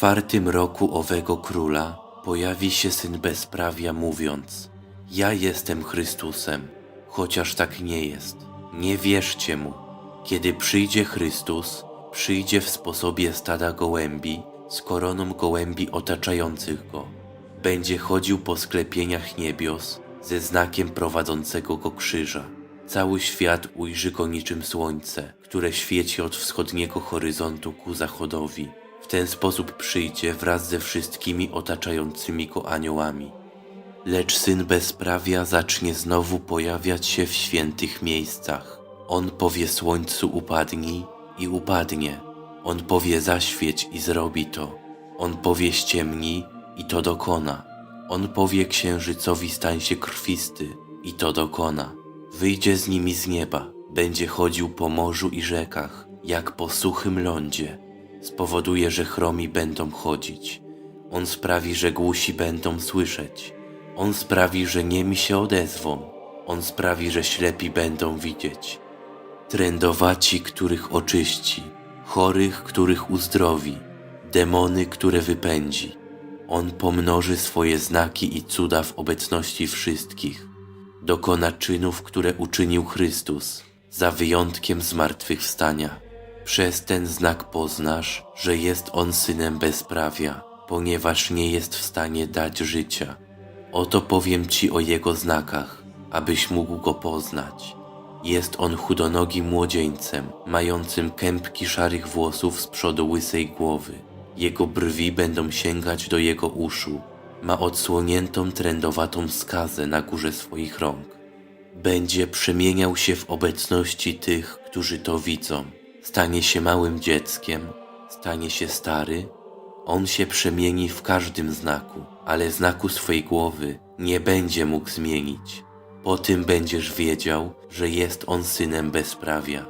czwartym roku owego króla pojawi się syn bezprawia, mówiąc: Ja jestem Chrystusem, chociaż tak nie jest. Nie wierzcie mu. Kiedy przyjdzie Chrystus, przyjdzie w sposobie stada gołębi, z koroną gołębi otaczających go. Będzie chodził po sklepieniach niebios ze znakiem prowadzącego go krzyża. Cały świat ujrzy go niczym słońce, które świeci od wschodniego horyzontu ku zachodowi. Ten sposób przyjdzie wraz ze wszystkimi otaczającymi go aniołami. Lecz syn bezprawia zacznie znowu pojawiać się w świętych miejscach. On powie słońcu upadnij i upadnie. On powie zaświeć i zrobi to. On powie ściemnij i to dokona. On powie księżycowi stań się krwisty i to dokona. Wyjdzie z nimi z nieba, będzie chodził po morzu i rzekach, jak po suchym lądzie. Spowoduje, że chromi będą chodzić. On sprawi, że głusi będą słyszeć. On sprawi, że niemi się odezwą. On sprawi, że ślepi będą widzieć. Trędowaci, których oczyści, chorych, których uzdrowi, demony, które wypędzi. On pomnoży swoje znaki i cuda w obecności wszystkich. Dokona czynów, które uczynił Chrystus, za wyjątkiem zmartwychwstania. Przez ten znak poznasz, że jest on synem bezprawia, ponieważ nie jest w stanie dać życia. Oto powiem ci o jego znakach, abyś mógł go poznać. Jest on chudonogim młodzieńcem, mającym kępki szarych włosów z przodu łysej głowy. Jego brwi będą sięgać do jego uszu. Ma odsłoniętą trędowatą skazę na górze swoich rąk. Będzie przemieniał się w obecności tych, którzy to widzą. Stanie się małym dzieckiem, stanie się stary. On się przemieni w każdym znaku, ale znaku swej głowy nie będzie mógł zmienić. Po tym będziesz wiedział, że jest on synem bezprawia.